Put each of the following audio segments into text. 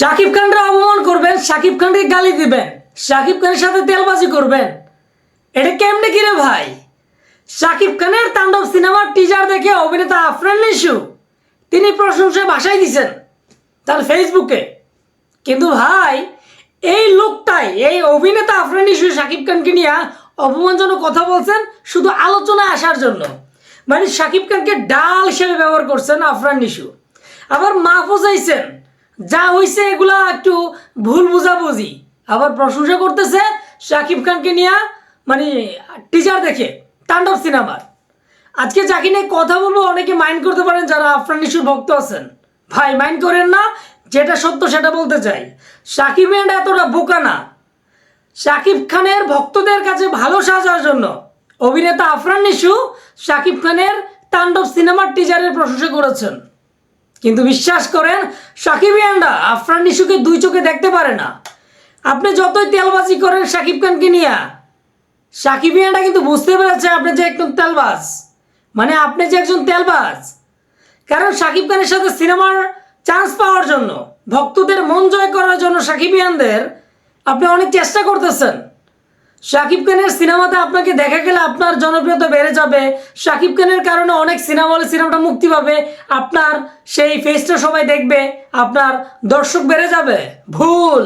শাকিব খানরা অপমান করবেন শাকিব খানকে গালি দিবেন শাকিব খানের সাথে তেলবাজি করবেন। এটা কেমনে কিরে ভাই? শাকিব খানের তাণ্ডব সিনেমার টিজার দেখে অভিনেতা আফরান নিশু, তিনি প্রশংসায় ভাষাই দিছেন তার ফেসবুকে কিন্তু ভাই, এই লোকটাই, এই অভিনেতা আফরান নিশু শাকিব খানকে নিয়ে অপমানজনক কথা বলছেন শুধু আলোচনায় আসার জন্য। মানে শাকিব খানকে ডাল হিসেবে ব্যবহার করছেন আফরান নিশু। আবার মাহফুজ আইছেন যা হইছে এগুলা একটু ভুল বুঝাবুঝি। আবার প্রশংসা করতেছে শাকিব খানকে নিয়ে মানে টিচার দেখে, তাণ্ডব সিনেমার। আজকে যাকে নিয়ে কথা বলব, অনেকে মাইন্ড করতে পারেন যারা আফরান নিশুর ভক্ত আছেন। ভাই মাইন্ড করেন না, যেটা সত্য সেটা বলতে চাই। সাকিব এন্ড এতটা বোকা না। শাকিব খানের ভক্তদের কাছে ভালো সাজার জন্য অভিনেতা আফরান নিশু শাকিব খানের তাণ্ডব সিনেমার টিজারের প্রশংসা করেছেন। কিন্তু বিশ্বাস করেন সাকিবিয়ানরা আফরান নিশুকে দুই চোখে দেখতে পারে না। আপনি যতই তেলবাজি করেন সাকিব খানকে নিয়ে সাকিবিয়ানরা কিন্তু বুঝতে পেরেছে আপনি যে একজন তেলবাজ। মানে আপনি যে একজন তেলবাজ। কারণ সাকিব খানের সাথে সিনেমার চান্স পাওয়ার জন্য, ভক্তদের মন জয় করার জন্য সাকিবিয়ানদের আপনি অনেক চেষ্টা করতেছেন। শাকিব খানের সিনেমাতে আপনাকে দেখা গেলে আপনার জনপ্রিয়তা বেড়ে যাবে। শাকিব খানের কারণে অনেক সিনেমা হলে সিনেমাটা মুক্তি পাবে। আপনার সেই ফেসটা সবাই দেখবে, আপনার দর্শক বেড়ে যাবে। ভুল।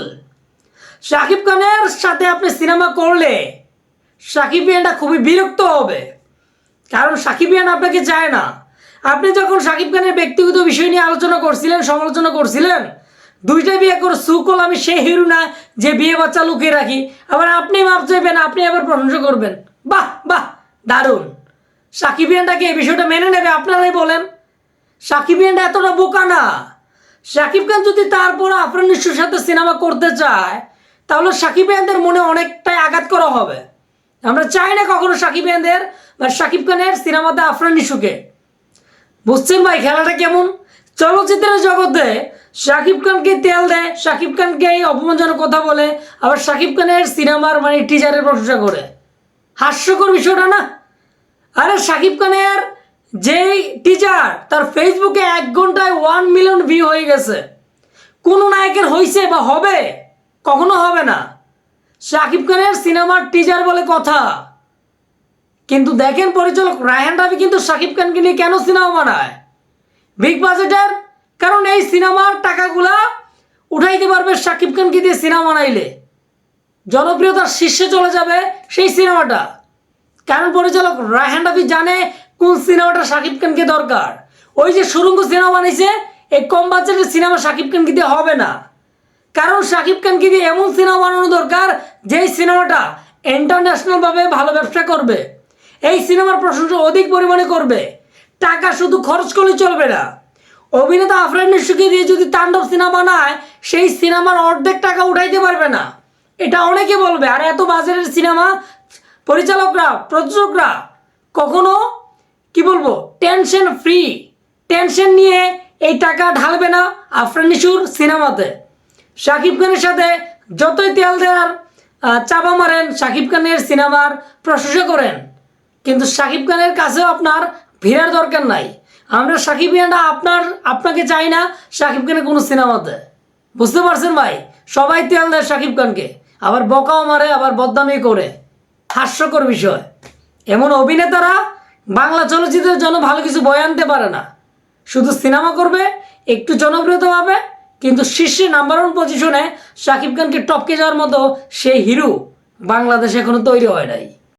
শাকিব খানের সাথে আপনি সিনেমা করলে সাকিবিয়ানটা খুবই বিরক্ত হবে। কারণ সাকিবিয়ান আপনাকে চায় না। আপনি যখন সাকিব খানের ব্যক্তিগত বিষয় নিয়ে আলোচনা করছিলেন, সমালোচনা করছিলেন দুইটা বিয়ে করে সুকল, আমি সেই হিরো না যে বিয়ে বাচ্চা লুকিয়ে রাখি। আবার আপনি মাপ চাইবেন, আপনি আবার প্রশংসা করবেন। বাহ বাহ, দারুণ। সাকিবিয়ানটাকে এই বিষয়টা মেনে নেবে? আপনারাই বলেন। সাকিবিয়ানটা এতটা বোকা না। সাকিব খান যদি তারপর আফরান নিশুর সাথে সিনেমা করতে চায়, তাহলে সাকিবিয়ানদের মনে অনেকটাই আঘাত করা হবে। আমরা চাই না কখনো সাকিবিয়ানদের বা সাকিব খানের সিনেমাতে আফরান নিশুকে। বুঝছেন ভাই, খেলাটা কেমন? চলচ্চিত্রের জগতে শাকিব খানকে তেল দেয়, শাকিব খানকে অপমানজনক কথা বলে, আবার শাকিব খানের সিনেমার মানে টিজারের প্রশংসা করে। হাস্যকর বিষয়টা না? আরে শাকিব খানের যেই টিচার তার ফেসবুকে এক ঘন্টায় ওয়ান মিলিয়ন ভিউ হয়ে গেছে। কোনো নায়কের হয়েছে বা হবে? কখনো হবে না। শাকিব খানের সিনেমার টিজার বলে কথা। কিন্তু দেখেন পরিচালক রায়হান রাবি কিন্তু শাকিব খানকে নিয়ে কেন সিনেমা বানায়? বিগ বাজেটের কারণ এই সিনেমার টাকাগুলা উঠাইতে পারবে শাকিব খানকে দিয়ে সিনেমা বানাইলে? জনপ্রিয়তার শীর্ষে চলে যাবে সেই সিনেমাটা। কারণ পরিচালক রায়হান রাবি জানে কোন সিনেমাটা শাকিব খানকে দরকার। ওই যে সুরঙ্গ সিনেমা বানিয়েছে, এই কম বাজেটের সিনেমা শাকিব খানকে দিয়ে হবে না। কারণ শাকিব খানকে দিয়ে এমন সিনেমা বানানো দরকার, যেই সিনেমাটা ইন্টারন্যাশনালভাবে ভালো ব্যবসা করবে। এই সিনেমার প্রশংসা অধিক পরিমাণে করবে। টাকা শুধু খরচ করলে চলবে না। অভিনেতা আফরান নিশুকে দিয়ে যদি তাণ্ডব সিনেমা বানায় সেই সিনেমার অর্ধেক টাকা উঠাইতে পারবে না। এটা অনেকে বলবে, আর এত বাজারের সিনেমা, পরিচালকরা, প্রযোজকরা, কখনো, কি বলব, টেনশন ফ্রি টেনশন নিয়ে এই টাকা ঢালবে না আফরান নিশুর সিনেমাতে। শাকিব খানের সাথে যতই তেল দেওয়ার চাপা মারেন, শাকিব খানের সিনেমার প্রশংসা করেন। কিন্তু শাকিব খানের কাছেও আপনার ভিড়ার দরকার নাই। আমরা সাকিব ইয়ানরা আপনার, আপনাকে চাই না শাকিব খানের কোনো সিনেমাতে বুঝতে পারছেন ভাই? সবাই তেল দেয় শাকিব খানকে। আবার বকাও মারে, আবার বদনামি করে। হাস্যকর বিষয়। এমন অভিনেতারা বাংলা চলচ্চিত্রের জন্য ভালো কিছু বয়ে আনতে পারে না। শুধু সিনেমা করবে, একটু জনপ্রিয়তা পাবে, কিন্তু শীর্ষে নাম্বার ওয়ান পজিশনে শাকিব খানকে টপকে যাওয়ার মতো সেই হিরো বাংলাদেশে এখনও তৈরি হয় নাই।